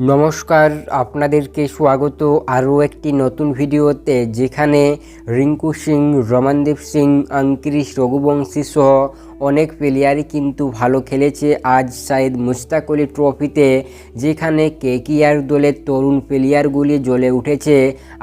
নমস্কার, আপনাদেরকে স্বাগত আরও একটি নতুন ভিডিওতে, যেখানে রিঙ্কু সিং, রমনদীপ সিং, অঙ্কিরিশ রঘুবংশী সহ অনেক প্লেয়ারই কিন্তু ভালো খেলেছে। আজ শায়দ মুস্তাক আলী ট্রফিতে যেখানে কে কেকিআর দলের তরুণ প্লেয়ারগুলি জ্বলে উঠেছে।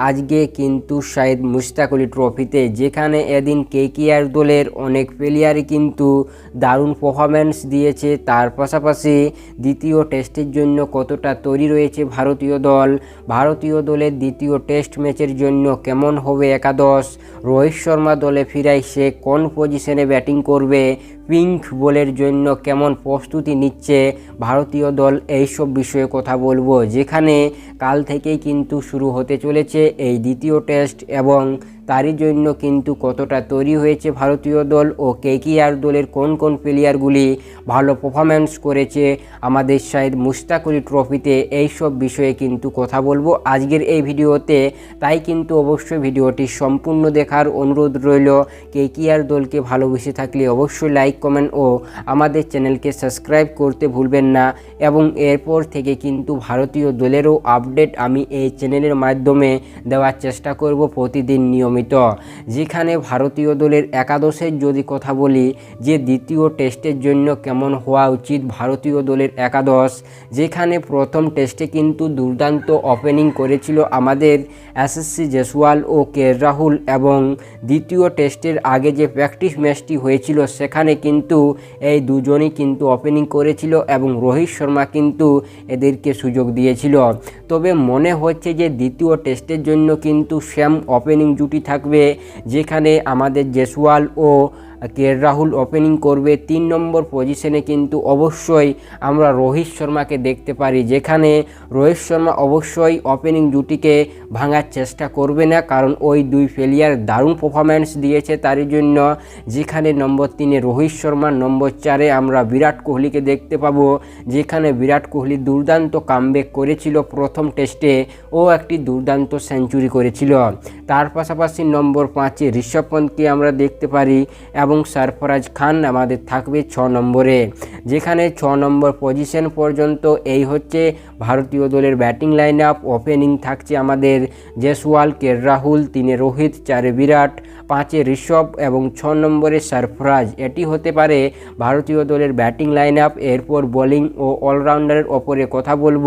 আজকে কিন্তু শায়দ মুস্তাক আলী ট্রফিতে যেখানে এদিন কে কেকিআর দলের অনেক প্লেয়ারই কিন্তু দারুণ পারফরম্যান্স দিয়েছে। তার পাশাপাশি দ্বিতীয় টেস্টের জন্য কতটা তৈরি রয়েছে ভারতীয় দল? ভারতীয় দলের দ্বিতীয় টেস্ট ম্যাচের জন্য কেমন হবে একাদশ? রোহিত শর্মা দলে ফিরাই সে কোন পজিশনে ব্যাটিং করবে? life. পিঙ্ক বলের জন্য কেমন প্রস্তুতি নিচ্ছে ভারতীয় দল এইসব বিষয়ে কথা বলব, যেখানে কাল থেকেই কিন্তু শুরু হতে চলেছে এই দ্বিতীয় টেস্ট এবং তারই জন্য কিন্তু কতটা তৈরি হয়েছে ভারতীয় দল ও কেকিআর দলের কোন কোন প্লেয়ারগুলি ভালো পারফরম্যান্স করেছে, আমাদের শাহেদ মুস্তাক আলী ট্রফিতে এইসব বিষয়ে কিন্তু কথা বলব আজকের এই ভিডিওতে। তাই কিন্তু অবশ্যই ভিডিওটি সম্পূর্ণ দেখার অনুরোধ রইল কেকিআর দলকে ভালোবেসে থাকলে অবশ্যই লাইক কমেন্ট ও আমাদের চ্যানেলকে সাবস্ক্রাইব করতে ভুলবেন না এবং এরপর থেকে কিন্তু ভারতীয় দলেরও আপডেট আমি এই চ্যানেলের মাধ্যমে দেওয়ার চেষ্টা করব প্রতিদিন নিয়মিত। যেখানে ভারতীয় দলের একাদশের যদি কথা বলি, যে দ্বিতীয় টেস্টের জন্য কেমন হওয়া উচিত ভারতীয় দলের একাদশ, যেখানে প্রথম টেস্টে কিন্তু দুর্দান্ত ওপেনিং করেছিল আমাদের এসএসসি জেসওয়াল ও কে রাহুল এবং দ্বিতীয় টেস্টের আগে যে প্র্যাকটিস ম্যাচটি হয়েছিল, সেখানে কিন্তু এই দুজনই কিন্তু ওপেনিং করেছিল এবং রোহিত শর্মা কিন্তু এদেরকে সুযোগ দিয়েছিল। তবে মনে হচ্ছে যে দ্বিতীয় টেস্টের জন্য কিন্তু শ্যাম ওপেনিং জুটি থাকবে, যেখানে আমাদের জেসওয়াল ও কে রাহুল ওপেনিং করবে তিন নম্বর পজিশনে কিন্তু অবশ্যই আমরা রোহিত শর্মাকে দেখতে পারি। যেখানে রোহিত শর্মা অবশ্যই ওপেনিং জুটিকে ভাঙার চেষ্টা করবে না, কারণ ওই দুই ফেলিয়ার দারুণ পারফরম্যান্স দিয়েছে তারই জন্য। যেখানে নম্বর তিনে রোহিত শর্মা নম্বর চারে আমরা বিরাট কোহলিকে দেখতে পাবো। যেখানে বিরাট কোহলি দুর্দান্ত কামব্যাক করেছিল প্রথম টেস্টে ও একটি দুর্দান্ত সেঞ্চুরি করেছিল। তার পাশাপাশি নম্বর পাঁচে ঋষভ পন্থকে আমরা দেখতে পারি এবং সরফরাজ খান আমাদের থাকবে ছ নম্বরে, যেখানে ছ নম্বর পজিশন পর্যন্ত এই হচ্ছে ভারতীয় দলের ব্যাটিং লাইন আপ ওপেনিং থাকছে আমাদের জেসওয়াল, কে রাহুল, তিনে রোহিত, চারে বিরাট, পাঁচে ঋষভ এবং ছ নম্বরে সরফরাজ। এটি হতে পারে ভারতীয় দলের ব্যাটিং লাইন আপ এরপর বোলিং ও অলরাউন্ডারের ওপরে কথা বলব,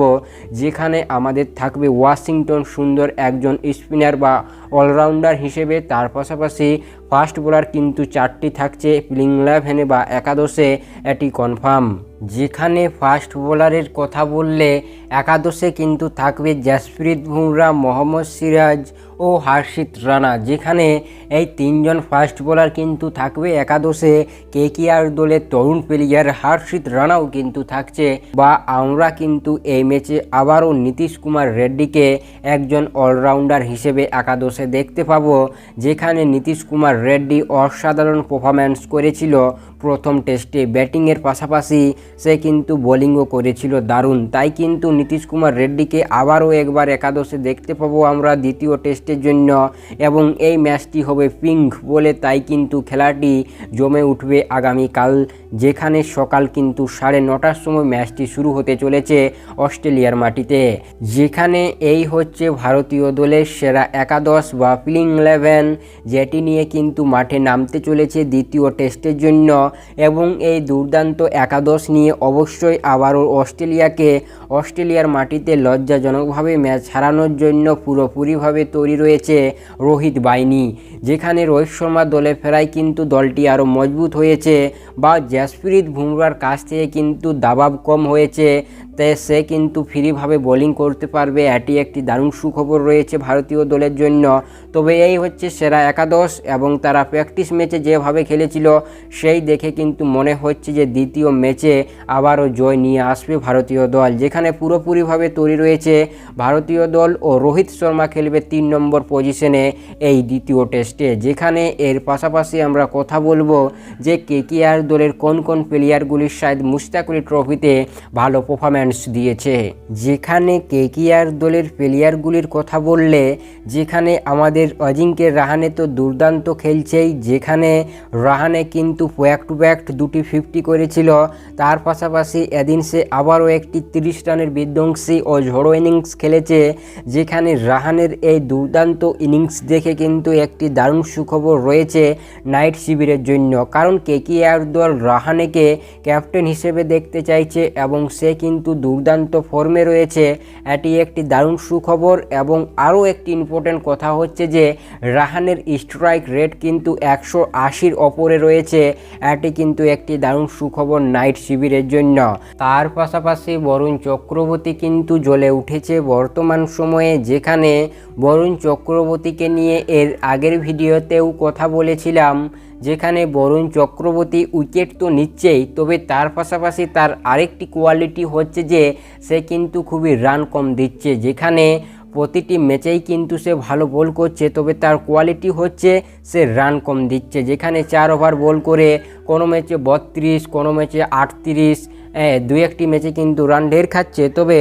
যেখানে আমাদের থাকবে ওয়াশিংটন সুন্দর একজন স্পিনার বা অলরাউন্ডার হিসেবে, তার পাশাপাশি ফাস্ট বোলার কিন্তু চারটি থাকছে প্লিং ইলেভেনে বা একাদশে এটি কনফার্ম যেখানে ফাস্ট বোলারের কথা বললে একাদশে কিন্তু থাকবে জাসপ্রীত বুমরা, মোহাম্মদ সিরাজ ও হার্ষিত রানা, যেখানে এই তিনজন ফাস্ট বোলার কিন্তু থাকবে একাদশে। কেকিআর দলের তরুণ প্লেয়ার হার্ষিত রানাও কিন্তু থাকছে বা আমরা কিন্তু এই ম্যাচে আবারও নীতিশ কুমার রেড্ডিকে একজন অলরাউন্ডার হিসেবে একাদশে দেখতে পাব, যেখানে নীতিশ কুমার রেড্ডি অসাধারণ পারফরম্যান্স করেছিল প্রথম টেস্টে ব্যাটিংয়ের পাশাপাশি। সে কিন্তু বোলিংও করেছিল দারুণ। তাই কিন্তু নীতিশ কুমার রেড্ডিকে আবারও একবার একাদশে দেখতে পাবো আমরা দ্বিতীয় টেস্টের জন্য এবং এই ম্যাচটি হবে পিঙ্ক বলে তাই কিন্তু খেলাটি জমে উঠবে আগামীকাল, যেখানে সকাল কিন্তু সাড়ে নটার সময় ম্যাচটি শুরু হতে চলেছে অস্ট্রেলিয়ার মাটিতে। যেখানে এই হচ্ছে ভারতীয় দলের সেরা একাদশ বা প্লিং ইলেভেন, যেটি নিয়ে কিন্তু মাঠে নামতে চলেছে দ্বিতীয় টেস্টের জন্য এবং এই দুর্দান্ত একাদশ নিয়ে অবশ্যই আবারও অস্ট্রেলিয়াকে অস্ট্রেলিয়ার মাটিতে লজ্জাজনকভাবে ম্যাচ হারানোর জন্য পুরোপুরিভাবে তৈরি রয়েছে রোহিত বাহিনী। যেখানে রোহিত শর্মা দলে ফেরায় কিন্তু দলটি আরও মজবুত হয়েছে বা জাসপ্রীত বুমরার কাছ থেকে কিন্তু দাবাব কম হয়েছে। তাই সে কিন্তু ফ্রিভাবে বোলিং করতে পারবে। এটি একটি দারুণ সুখবর রয়েছে ভারতীয় দলের জন্য। তবে এই হচ্ছে সেরা একাদশ এবং তারা প্র্যাকটিস ম্যাচে যেভাবে খেলেছিল, সেই দেখে কিন্তু মনে হচ্ছে যে দ্বিতীয় ম্যাচে আবারও জয় নিয়ে আসবে ভারতীয় দল, যেখানে পুরোপুরিভাবে তৈরি রয়েছে ভারতীয় দল ও রোহিত শর্মা খেলবে তিন নম্বর পজিশনে এই দ্বিতীয় টেস্টে, যেখানে এর পাশাপাশি আমরা কথা বলব যে কেকিআর দলের কোন কোন প্লেয়ারগুলির শায়দ মুস্তাক আলী ট্রফিতে ভালো পারফরম্যান্স পারফরম্যান্স দিয়েছে। যেখানে কেকিআর দলের প্লেয়ারগুলির কথা বললে, যেখানে আমাদের অজিঙ্কে রাহানে তো দুর্দান্ত খেলছেই, যেখানে রাহানে কিন্তু ব্যাক টু ব্যাক দুটি ফিফটি করেছিল, তার পাশাপাশি এদিন সে আবারও একটি তিরিশ রানের বিধ্বংসী ও ঝড়ো ইনিংস খেলেছে, যেখানে রাহানের এই দুর্দান্ত ইনিংস দেখে কিন্তু একটি দারুণ সুখবর রয়েছে নাইট শিবিরের জন্য। কারণ কেকিআর দল রাহানেকে ক্যাপ্টেন হিসেবে দেখতে চাইছে এবং সে কিন্তু দুর্দান্ত ফর্মে রয়েছে। এটি একটি দারুণ সুখবর এবং আরও একটি ইম্পর্টেন্ট কথা হচ্ছে যে, রাহানের স্ট্রাইক রেট কিন্তু একশো আশির ওপরে রয়েছে। এটি কিন্তু একটি দারুণ সুখবর নাইট শিবিরের জন্য। তার পাশাপাশি বরুণ চক্রবর্তী কিন্তু জ্বলে উঠেছে বর্তমান সময়ে, যেখানে বরুণ চক্রবর্তীকে নিয়ে এর আগের ভিডিওতেও কথা বলেছিলাম। যেখানে বরুণ চক্রবর্তী উইকেট তো নিচ্ছেই, তবে তার পাশাপাশি তার আরেকটি কোয়ালিটি হচ্ছে যে, সে কিন্তু খুবই রান কম দিচ্ছে। যেখানে প্রতিটি ম্যাচেই কিন্তু সে ভালো বল করছে, তবে তার কোয়ালিটি হচ্ছে সে রান কম দিচ্ছে। যেখানে চার ওভার বল করে কোনো ম্যাচে বত্রিশ, কোনো ম্যাচে আটত্রিশ হ্যাঁ দু একটি ম্যাচে কিন্তু রান ঢের খাচ্ছে। তবে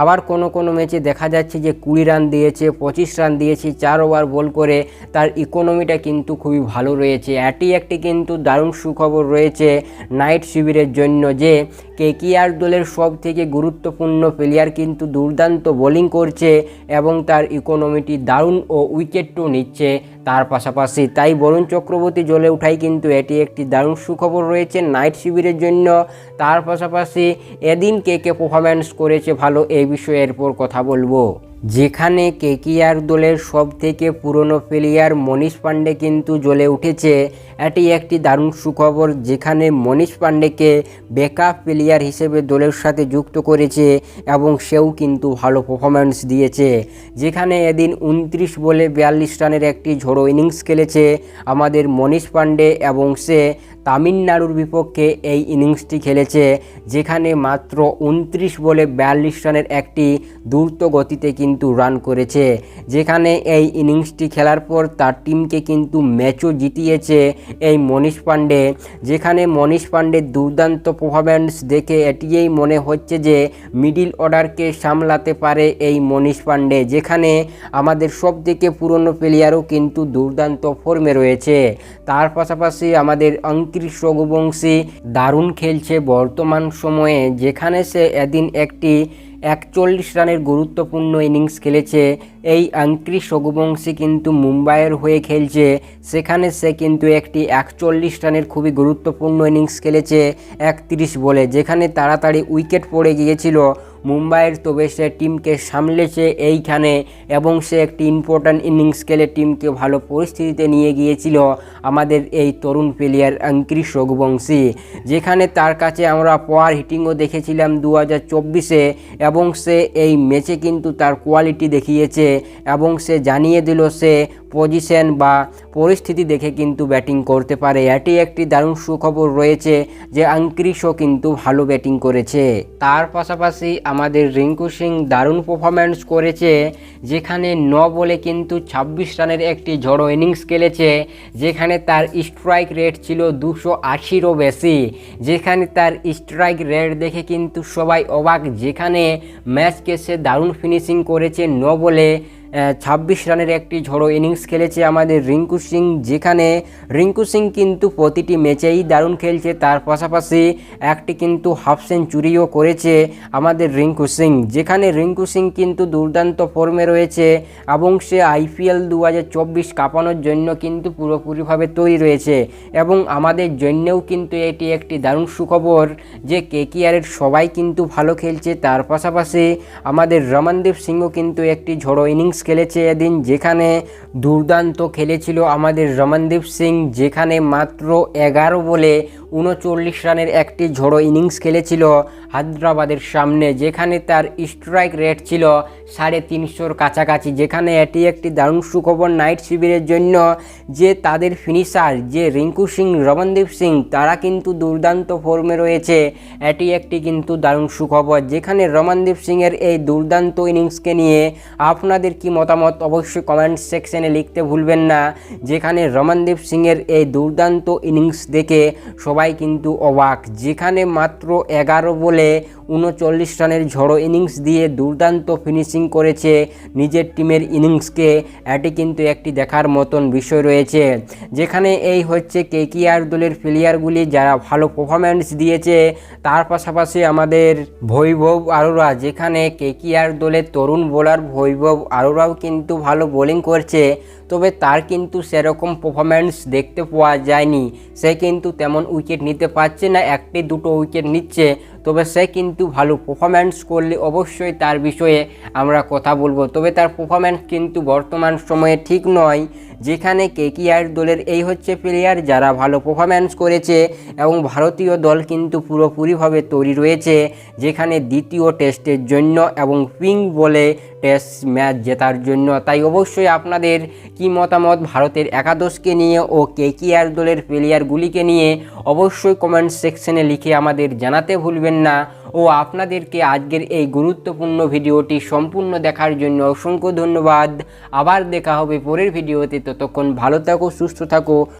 আবার কোনো কোনো ম্যাচে দেখা যাচ্ছে যে কুড়ি রান দিয়েছে, পঁচিশ রান দিয়েছে, চার ওভার বল করে তার ইকোনমিটা কিন্তু খুবই ভালো রয়েছে। এটি একটি কিন্তু দারুণ সুখবর রয়েছে নাইট শিবিরের জন্য যে কেকিআর দলের সব থেকে গুরুত্বপূর্ণ প্লেয়ার কিন্তু দুর্দান্ত বোলিং করছে এবং তার ইকোনমিটি দারুণ ও উইকেটও নিচ্ছে। তার পাশাপাশি তাই বরুণ চক্রবর্তী জ্বলে উঠাই কিন্তু এটি একটি দারুণ সুখবর রয়েছে নাইট শিবিরের জন্য। তার পাশাপাশি এদিন কে কে পারফরম্যান্স করেছে ভালো এই বিষয়ে এরপর কথা বলব। যেখানে কেকিআর দলের সব থেকে পুরনো প্লেয়ার মনীষ পাণ্ডে কিন্তু জ্বলে উঠেছে। এটি একটি দারুণ সুখবর যেখানে মনীষ পাণ্ডেকে ব্যাকআপ প্লেয়ার হিসেবে দলের সাথে যুক্ত করেছে এবং সেও কিন্তু ভালো পারফরম্যান্স দিয়েছে। যেখানে এদিন উনত্রিশ বলে বিয়াল্লিশ রানের একটি ঝোড়ো ইনিংস খেলেছে আমাদের মনীষ পাণ্ডে এবং সে তামিলনাড়ুর বিপক্ষে এই ইনিংসটি খেলেছে, যেখানে মাত্র উনত্রিশ বলে বিয়াল্লিশ রানের একটি দ্রুত গতিতে কিন্তু রান করেছে। যেখানে এই ইনিংসটি খেলার পর তার টিমকে কিন্তু ম্যাচও জিতিয়েছে এই মনীষ পাণ্ডে। যেখানে মনীষ পাণ্ডের দুর্দান্ত পারফরম্যান্স দেখে এটিই মনে হচ্ছে যে মিডিল অর্ডারকে সামলাতে পারে এই মনীষ পাণ্ডে, যেখানে আমাদের সব থেকে পুরনো প্লেয়ারও কিন্তু দুর্দান্ত ফর্মে রয়েছে। তার পাশাপাশি আমাদের অঙ্কিশ রঘুবংশী দারুণ খেলছে বর্তমান সময়ে, যেখানে সে এদিন একটি একচল্লিশ রানের গুরুত্বপূর্ণ ইনিংস খেলেছে। এই আঙ্ক্রিস রঘুবংশী কিন্তু মুম্বাইয়ের হয়ে খেলছে, সেখানে সে কিন্তু একটি একচল্লিশ রানের খুবই গুরুত্বপূর্ণ ইনিংস খেলেছে একত্রিশ বলে, যেখানে তাড়াতাড়ি উইকেট পড়ে গিয়েছিল মুম্বাইয়ের তবে সে টিমকে সামলেছে এইখানে এবং সে একটি ইম্পর্ট্যান্ট ইনিংস খেলে টিমকে ভালো পরিস্থিতিতে নিয়ে গিয়েছিল আমাদের এই তরুণ প্লেয়ার অঙ্কিশ রঘুবংশী। যেখানে তার কাছে আমরা পাওয়ার হিটিংও দেখেছিলাম দু হাজার চব্বিশে এবং সে এই ম্যাচে কিন্তু তার কোয়ালিটি দেখিয়েছে এবং সে জানিয়ে দিল সে পজিশন বা পরিস্থিতি দেখে কিন্তু ব্যাটিং করতে পারে। এটি একটি দারুণ সুখবর রয়েছে যে আঙ্ক্রিশও কিন্তু ভালো ব্যাটিং করেছে। তার পাশাপাশি আমাদের রিঙ্কু সিং দারুণ পারফরম্যান্স করেছে, যেখানে ন বলে কিন্তু ছাব্বিশ রানের একটি ঝড়ো ইনিংস খেলেছে, যেখানে তার স্ট্রাইক রেট ছিল দুশো আশিরও বেশি, যেখানে তার স্ট্রাইক রেট দেখে কিন্তু সবাই অবাক, যেখানে ম্যাচকে সে দারুণ ফিনিশিং করেছে ন বলে ছাব্বিশ রানের একটি ঝড়ো ইনিংস খেলেছে আমাদের রিঙ্কু সিং, যেখানে রিঙ্কু সিং কিন্তু প্রতিটি ম্যাচেই দারুণ খেলছে। তার পাশাপাশি একটি কিন্তু হাফ সেঞ্চুরিও করেছে আমাদের রিঙ্কু সিং, যেখানে রিঙ্কু সিং কিন্তু দুর্দান্ত ফর্মে রয়েছে এবং সে আইপিএল দু হাজার চব্বিশ কাঁপানোর জন্য কিন্তু পুরোপুরিভাবে তৈরি রয়েছে এবং আমাদের জন্যেও কিন্তু এটি একটি দারুণ সুখবর যে কে কেকিআরের সবাই কিন্তু ভালো খেলছে। তার পাশাপাশি আমাদের রমনদীপ সিংও কিন্তু একটি ঝড়ো ইনিংস খেলেছে এদিন, যেখানে দুর্দান্ত খেলেছিল আমাদের রমনদীপ সিং, যেখানে মাত্র এগারো বলে উনচল্লিশ রানের একটি ঝড়ো ইনিংস খেলেছিল হায়দ্রাবাদের সামনে, যেখানে তার স্ট্রাইক রেট ছিল সাড়ে তিনশোর কাছাকাছি, যেখানে এটি একটি দারুণ সুখবর নাইট শিবিরের জন্য যে তাদের ফিনিশার যে রিঙ্কু সিং, রমনদীপ সিং, তারা কিন্তু দুর্দান্ত ফর্মে রয়েছে। এটি একটি কিন্তু দারুণ সুখবর, যেখানে রমনদীপ সিংয়ের এই দুর্দান্ত ইনিংসকে নিয়ে আপনাদের কি মতামত অবশ্যই কমেন্ট সেকশনে লিখতে ভুলবেন না। যেখানে রমনদীপ সিংয়ের এই দুর্দান্ত ইনিংস দেখে সবাই কিন্তু অবাক। যেখানে মাত্র এগারো বলে উনচল্লিশ রানের ঝড়ো ইনিংস দিয়ে দুর্দান্ত ফিনিশিং করেছে নিজের টিমের ইনিংসকে এটি কিন্তু একটি দেখার মতন বিষয় রয়েছে। যেখানে এই হচ্ছে কেকিআর দলের প্লেয়ারগুলি যারা ভালো পারফরম্যান্স দিয়েছে, তার পাশাপাশি আমাদের বৈভব আরোরা, যেখানে কেকিআর দলের তরুণ বোলার বৈভব আরোরাও কিন্তু ভালো বোলিং করছে। তবে তার কিন্তু সেরকম পারফরম্যান্স দেখতে পাওয়া যায়নি। সে কিন্তু তেমন উইকেট নিতে পারছে না, একটি দুটো উইকেট নিচ্ছে। তবে সে কিন্তু ভালো পারফরম্যান্স করলে অবশ্যই তার বিষয়ে আমরা কথা বলব। তবে তার পারফরম্যান্স কিন্তু বর্তমান সময়ে ঠিক নয়, যেখানে কেকিআর দলের এই হচ্ছে প্লেয়ার যারা ভালো পারফরম্যান্স করেছে এবং ভারতীয় দল কিন্তু পুরোপুরিভাবে তৈরি রয়েছে, যেখানে দ্বিতীয় টেস্টের জন্য এবং পিঙ্ক বলে টেস্ট ম্যাচ জেতার জন্য। তাই অবশ্যই আপনাদের কি মতামত ভারতের একাদশকে নিয়ে ও কে কি আর দলের প্লেয়ারগুলিকে নিয়ে অবশ্যই কমেন্ট সেকশনে লিখে আমাদের জানাতে ভুলবেন না। ও আপনাদেরকে আজকের এই গুরুত্বপূর্ণ ভিডিওটি সম্পূর্ণ দেখার জন্য অসংখ্য ধন্যবাদ। আবার দেখা হবে পরের ভিডিওতে। ততক্ষণ ভালো থাকো, সুস্থ থাকো।